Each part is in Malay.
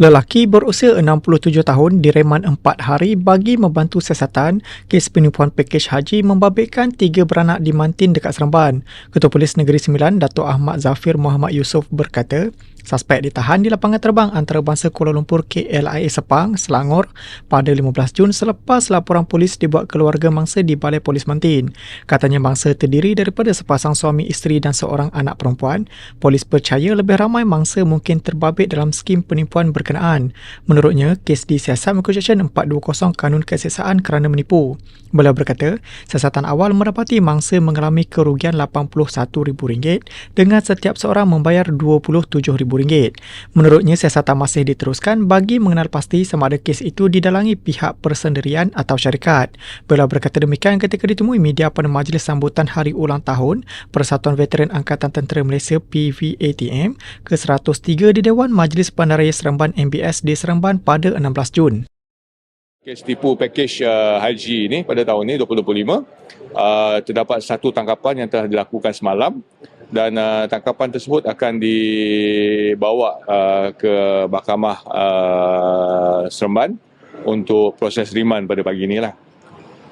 Lelaki berusia 67 tahun direman 4 hari bagi membantu siasatan kes penipuan pakej haji membabitkan tiga beranak di Mantin dekat Seremban. Ketua Polis Negeri Sembilan, Datuk Ahmad Zafir Muhammad Yusof berkata, Suspek ditahan di lapangan terbang antarabangsa Kuala Lumpur KLIA Sepang, Selangor pada 15 Jun selepas laporan polis dibuat keluarga mangsa di Balai Polis Mantin. Katanya mangsa terdiri daripada sepasang suami isteri dan seorang anak perempuan. Polis percaya lebih ramai mangsa mungkin terbabit dalam skim penipuan berkenaan. Menurutnya, kes disiasat mengikut Seksyen 420 Kanun Kesiasaan kerana menipu. Beliau berkata, siasatan awal mendapati mangsa mengalami kerugian RM81,000 dengan setiap seorang membayar RM27,000. Menurutnya, siasatan masih diteruskan bagi mengenal pasti sama ada kes itu didalangi pihak persendirian atau syarikat. Beliau berkata demikian ketika ditemui media pada majlis sambutan hari ulang tahun Persatuan Veteran Angkatan Tentera Malaysia PVATM ke-103 di Dewan Majlis Bandaraya Seremban MBS di Seremban pada 16 Jun. Kes tipu pakej uh, haji ini pada tahun ini 2025 uh, terdapat satu tangkapan yang telah dilakukan semalam dan uh, tangkapan tersebut akan dibawa uh, ke Mahkamah uh, Seremban untuk proses riman pada pagi ini lah.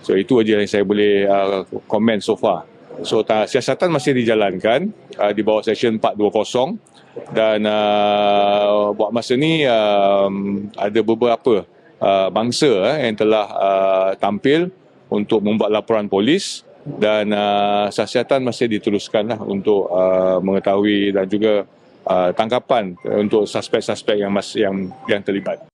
So itu aja yang saya boleh uh, komen so far. So ta- siasatan masih dijalankan uh, di bawah Seksyen 420 dan uh, buat masa ni um, ada beberapa uh, bangsa eh, yang telah uh, tampil untuk membuat laporan polis dan uh, siasatan masih diteruskanlah untuk uh, mengetahui dan juga uh, tangkapan untuk suspek-suspek yang masih yang yang terlibat.